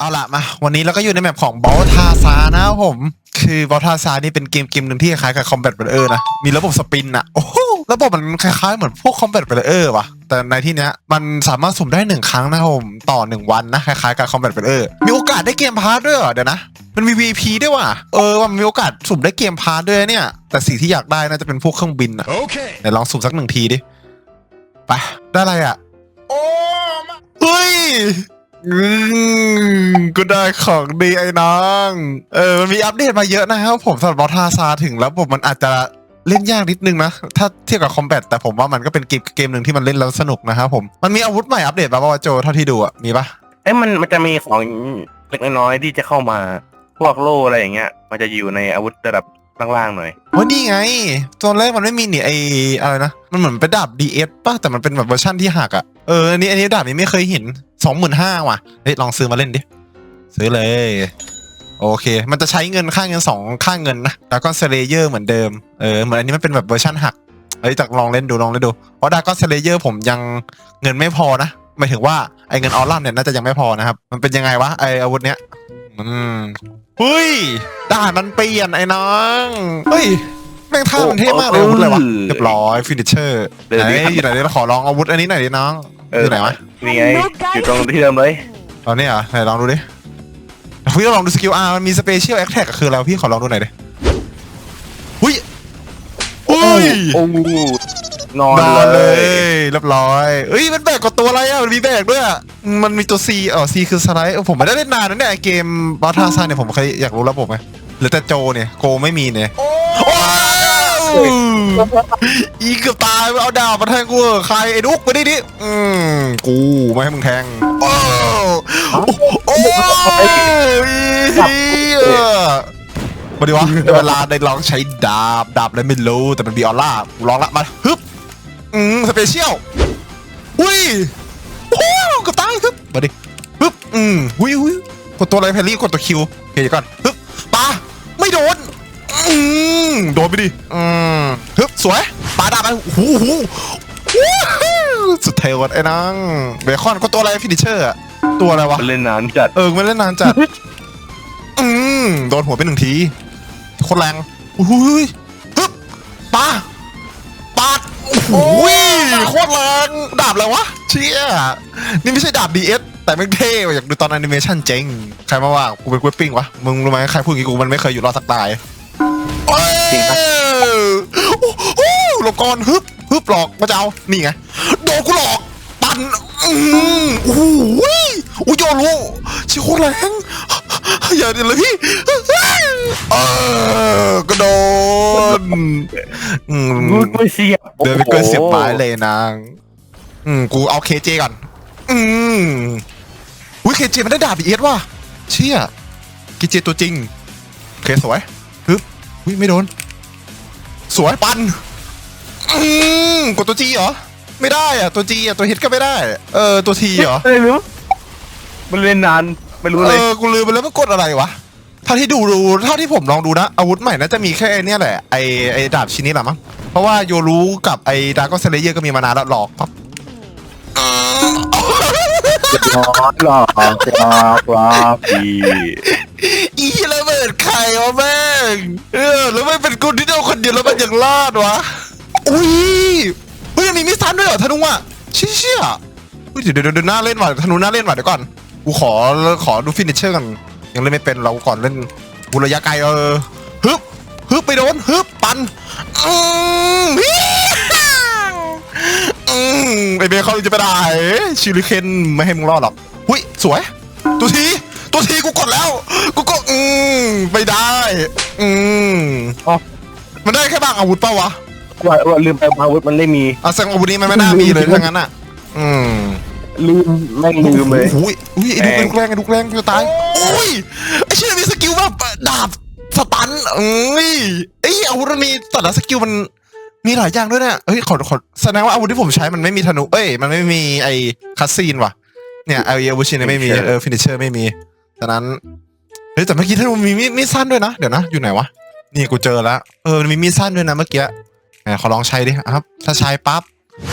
เอาละมา วันนี้เราก็อยู่ในแมปของบอลทาซานะครับผม คือบอลทาซานี่เป็นเกมเกมหนึ่งที่คล้ายกับคอมแบทเบลเออร์นะ มีระบบสปินอะโอ้โหระบบมันคล้ายๆเหมือนพวกคอมแบทเบลเออร์ว่ะ แต่ในที่เนี้ยมันสามารถสุ่มได้หนึ่งครั้งนะครับผมต่อหนึ่งวันนะคล้ายๆกับคอมแบทเบลเออร์มีโอกาสได้เกมพาร์ทด้วยเหรอเดี๋ยวนะมันมี VP ด้วยว่ะ เออมันมีโอกาสสุ่มได้เกมพาร์ทด้วยนะเนี่ย แต่สิ่งที่อยากได้น่าจะเป็นพวกเครื่องบินอะ Okay. ไหนลองสุ่มสักหนึ่งทีดิ ไป ได้อะไรอะโอ้เฮ้ย อืมก็ได้ของดีไอ้น้อง เออ มันมีอัปเดตมาเยอะนะครับผมสำหรับบอทาซาถึงแล้วผมมันอาจจะเล่นยากนิดนึงนะ ถ้าเทียบกับคอมแบทแต่ผมว่ามันก็เป็นเกมเกมหนึ่งที่มันเล่นแล้วสนุกนะครับผม มันมีอาวุธใหม่อัปเดตมาป่าวะโจเท่าที่ดูอะมีปะเอ้ยมันมันจะมีของเล็กน้อยๆที่จะเข้ามาพวกโล่อะไรอย่างเงี้ย มันจะอยู่ในอาวุธระดับล่างๆหน่อยโอ้ยนี่ไงตอนแรกมันไม่มีนี่ไออะไรนะ มันเหมือนเป็นดาบ DS ป่ะแต่มันเป็นแบบเวอร์ชั่นที่หักอะเอออันนี้อันนี้ดาบนี้ไม่เคยเห็น สองหมื่นห้าว่ะเฮ้ยลองซื้อมาเล่นดิ ซื้อเลย โอเค มันจะใช้เงินค่าเงินสองค่าเงินนะแล้วก็เซเลเยอร์เหมือนเดิม เออ เหมือนอันนี้มันเป็นแบบเวอร์ชันหักเฮ้ยจากลองเล่นดูลองเล่นดูเพราะดาก็เซเลเยอร์ผมยังเงินไม่พอนะหมายถึงว่าไอเงินออลลัมเนี่ยน่าจะยังไม่พอนะครับ มันเป็นยังไงวะไออาวุธเนี้ย อืมเฮ้ยด่านมันเปลี่ยนไอ้น้องเฮ้ยแม่งท่ามันเท่มากเลยอาวุธเลยวะเรียบร้อยฟินิชเชอร์เดี๋ยวไหนนี้อยู่ไหนเดี๋ยวขอลองอาวุธอันนี้หน่อยดิน้อง เอออ ยู่ไหนวะนี่ไงอยู่ตรงที่เดิมเลยตอนนี้เหรอไหนลองดูดิพี่ลองดูสกิลอาร์มันมีสเปเชียลแอคแท็กคืออะไรวะพี่ขอลองดูหน่อยดิหุ้ยอุ้ยโอ้โหนอนนอนเลเลยยเรียบร้อยเอ้ยมันแบกกับตัวอะไรอะมันมีแบกด้วยอะมันมีตัว C อ๋อ C คือสไลด์เออผมไม่ได้เล่นนานนะเนี่ยไอ้เกมบาทาซานเนี่ยผมเคยอยากรู้ระบบไหมหรือแต่โจเนี่ยโกไม่มีเนี่ยโอ้ อีเกือบตายเอาดาบมาแทงกูเหรอใครไอ้ดุ๊กมาดิดิอืมกูไม่ให้มึงแทงโอ้โอ้ยเออมาดิวะได้เวลาได้ลองใช้ดาบดาบอะไรไม่รู้แต่มันมีออร่ากูลองละมาฮึบอืมสเปเชียลอุ้ยโอ้กระตายฮึบมาดิฮึบอืมอุ้ยอุ้ยกดตัวอะไรแพรรี่กดตัวคิวโอเคเดี๋ยวก่อน อืมโดนไปดิอืมฮึบสวยปาดาบไปหูหูวู้ฮู้สุดเทวดไอ้นางเบคอนก็ตัวอะไรฟินิชเชอร์อะตัวอะไรวะมันเล่นนานจัด เออมันเล่นนานจัด อืมโดนหัวไปหนึ่งทีโคตรแรงอุ้ยฮึบปาปาดโอ้ยโคตรแรงดาบอะไรวะ เชี่ย นี่ไม่ใช่ดาบ DS แต่ไม่งเท่ว่ะอยากดูตอนแอนิเมชันเจ๋ง ใครมาว่ากูเป็นกล้วยปิ้งวะ มึงรู้ไหมใครพูดอย่างงี้กูมันไม่เคยอยู่รอดสักตาย โอ้ยโอ้โหหลบก่อนฮึบฮึบหลอกมาจะเอา นี่ไง โดนกูหลอก ปั่นอืมโอ้โหอุ้ยโยนรู้ชิโคตรแรงอย่าเดี๋ยวเลยพี่เออกระโดนอืม กูไม่เสียบเดินไปเกินเสียบไม้เลยนาง อืม กูเอาเคเจก่อน อืมอุ้ยเคเจมันได้ดาบอีเอสว่ะ เชี่ยเคเจตัวจริงโอเคสวยฮึบ อุ้ยไม่โดน สวยปันอืมกดตัวจีเหรอ ไม่ได้อะตัวจีอะตัวฮิตก็ไม่ได้ เออตัวทีเหรอ ไม่รู้มันเล่นนานไม่รู้เอเลยอ กูลืมไปแล้วมันกดอะไรวะ เท่าที่ดูดูเท่าที่ผมลองดูนะ อาวุธใหม่น่าจะมีแค่ไอ้เนี่ยแหละ ไอไอดาบชิ้นนี้แหละมั้ง เพราะว่าโยรู้กับไอดาร์กเซเลเยอร์ก็มีมานานแล้วหลอกปั๊บนอนหลับครับครับพี่ อีระเบิดใครวะแม่งเออแล้วไม่เป็นกูที่เดียวคนเดียวแล้วมันยังรอดวะอุ้ยเฮ้ยมีมิสซันด้วยเหรอธนุอะเชี่ยเชี่ยเฮ้ยเดี๋ยวเดี๋ยวเดี๋ยวหน้าเล่นว่ะธนุหน้าเล่นว่ะเดี๋ยวก่อนกูขอขอดูฟินิชเชอร์กันยังเล่นไม่เป็นเราก่อนเล่นกูระยะไกลเออฮึบฮึบไปโดนฮึบปันอืมฮิอืมไอเบคอนจะไปได้ชิลิเคนไม่ให้มึงรอดหรอกหุ้ยสวยตัวที ตัวทีกูกดแล้ว กูก็อืมไม่ได้ อืมอ๋อ มันได้แค่บางอาวุธเปล่าวะว่าว่าลืมไปอาวุธมันได้มี อะแสดงว่าอาวุธนี้มันไม่น่ามีเลยถ้างั้นอะ อืมลืมแม่งลืมเลยโอ้ยอุ้ยไอ้ลูกแรงไอ้ลูกแรงไอ้ลูกแรงจะตายโอ้ยไอ้เชี่ยมีสกิลแบบดาบสตันเอ้ยไอ้อาวุธมันมีแต่ละสกิลมันมีหลายอย่างด้วยเนี่ยเฮ้ยขอขอแสดงว่าอาวุธที่ผมใช้มันไม่มีธนู เอ้ย มันไม่มีไอ้คัสซีนว่ะ เนี่ยไอ้อาวุธชิ้นนี้ไม่มี เออฟินิชเชอร์ไม่มี ฉะนั้นเฮ้ยแต่เมื่อกี้ธนูมีมีดมีดสั้นด้วยนะ เดี๋ยวนะ อยู่ไหนวะ นี่กูเจอแล้ว เออมันมีมีดสั้นด้วยนะเมื่อกี้ไหนขอลองใช้ดิครับ ถ้าใช้ปั๊บ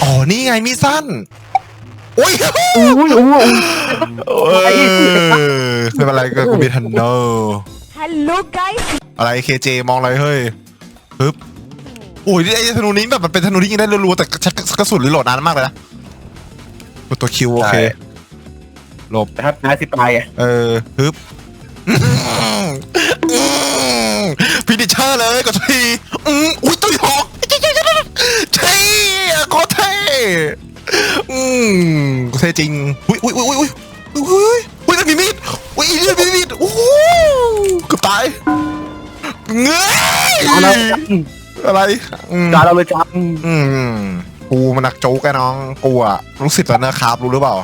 อ๋อ นี่ไงมีดสั้นโอ้ยอุ้ยอุ้ยเออไม่เป็นไรก็กูมีทันโน Hello guys, อะไรเคเจมองอะไรเฮ้ยปึ๊บโอ้ยไอ้ธนูนี้แบบมันเป็นธนูที่ยิงได้รัวๆแต่ชักกระสุนรีโหลดนานมากเลยนะกดตัวคิวโอเค หลบแต่ถ้าตายสิตายอะเออฮึบพินิชเชอร์เลยกดทีอืมอุ้ยตุ้ยหอกเท่โคตรเท่อืมเท่จริงอุ้ยอุ้ยอุ้ยอุ้ยอุ้ยอุ้ยอุ้ยมันมีมีดอุ้ยอีนี่มีมีดโอ้โหเกือบตายเงยเอาแล้วอะไรอืมการเราเลยจังอืมกูมันนักโจ๊กไอ้น้องกูอะลูกศิษย์แล้วนะครับรู้หรือเปล่า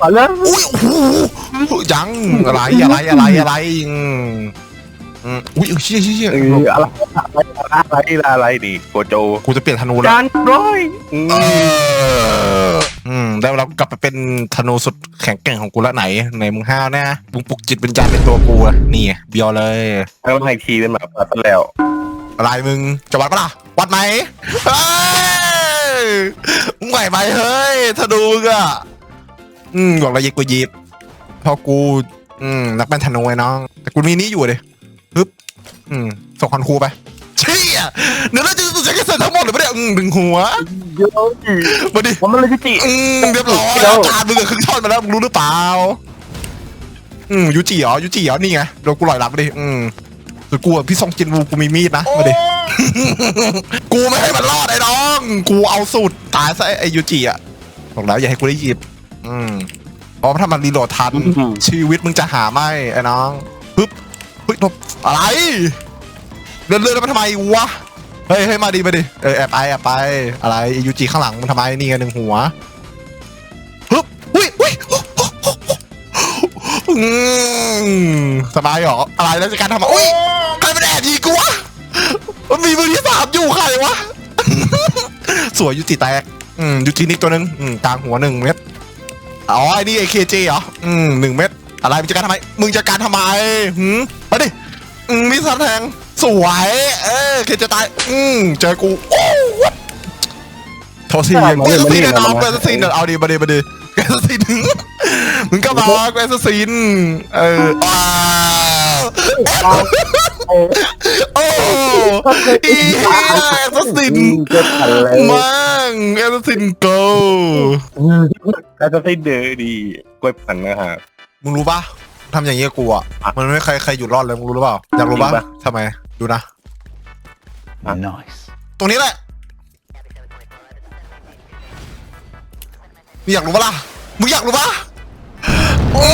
ฮึบฮึบเอาแล้วอุ้ยโอ้โหยังอะไรอะไรอะไรอะไรอืมอืมอุ้ยเชี่ยเชี่ยเชี่ยเอออะไรอะไรอะไรอะไรดิโกโจกูจะเปลี่ยนธนูแล้วจานร้อยอืมเอออืมได้เวลากลับไปเป็นธนูสุดแข็งแกร่งของกูแล้วไหนไหนมึงห้าวนะมึงปลุกจิตวิญญาณในตัวกูอะนี่ไงเบียวเลยแล้วให้ทีเป็นแบบปัดแล้วอะไรมึงจะวัดปะล่ะวัดไหมเฮ้ยมึงไหวไหมเฮ้ยธนูมึงอะ อืมบอกแล้วยิกกูยิบเพอกู อืมนักเป็นธนูไอ้น้อง แต่กูมีนี้อยู่เลยฮึบอืมส่งคอนครูไปเชี่ยเดี๋ยวเราจะสุดใช้แค่เสร็จทั้งหมดเลยไม่ได้อืมดึงหัวเยอะมาดิผมมันเลยจิอืมเรียบร้อยเดี๋ยวจานมึงอะครึ่งท่อนมาแล้วมึงรู้หรือเปล่าอืมยูจิเหรอยูจิเหรอนี่ไงโดนกูลอยหลับไปดิอืมส่วนกูอะพี่ซองจินวูกูมีมีดนะมาดิกูไม่ให้มันรอดไอ้น้อง กูเอาสูตรตายซะไอ้ยูจิอะบอกแล้วอย่าให้กูได้หยิบ อืมเพราะว่าถ้ามันรีโหลดทันชีวิตมึงจะหาไม่ไอ้น้องปึ๊บเฮ้ยหลบอะไรเดินเลื่อนแล้วมันทำไมวะ เฮ้ยเฮ้ยมาดิมาดิเออแอบไปแอบไป อะไรไอ้ยูจิข้างหลังมึงทำไมนี่ไงหนึ่งหัวฮึบอุ้ยอุ้ยอืมสบายเหรออะไรแล้วจะการทำอะอุ้ยใครมันแอบยิงกูวะมันมีมือที่สามอยู่ใครวะ สวยยูจิแตก อืมยูจินิกตัวหนึ่งอืมกลางหัวหนึ่งเม็ด อ๋อไอ้นี่ไอ้เคเจเหรอ อืมหนึ่งเม็ดอะไรมึงจะการทำไม มึงจะการทำไมหืมมาดิอืมมีสันแทงสวย เออเคจะตาย อืมเจอกูโอ้วัดโทษทีเกสซินเอาเกสซินเอาดีมาดีมาดีเกสซินมึงก็มาเกสซินเออว้าวโอ้ อีเอสซินเกิดอะไรมั่งเอสซินโกแล้วจะได้เดือดีกล้วยผันนะครับมึงรู้ปะทำอย่างเงี้ยกูอะมันไม่ใครใครอยู่รอดเลยมึงรู้หรือเปล่าอยากรู้ปะจริงปะทำไมดูนะ Nice. ตรงนี้แหละมึงอยากรู้ปะล่ะมึงอยากรู้ปะโอ้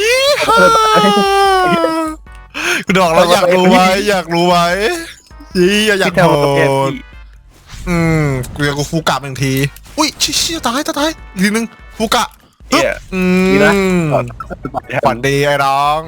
ยี่ห้า กูบอกแล้วอยากรู้ไหมอยากรู้ไหมยี่อยากที่โหทำประเภทดที่อืมกูอยากกูฟูกะหนึ่งที อุ้ยเชี่ยเชี่ยตายตายตายอีกทีนึงฟูกะเนี่ยอืดีนะมฝันดีไอ้น้อง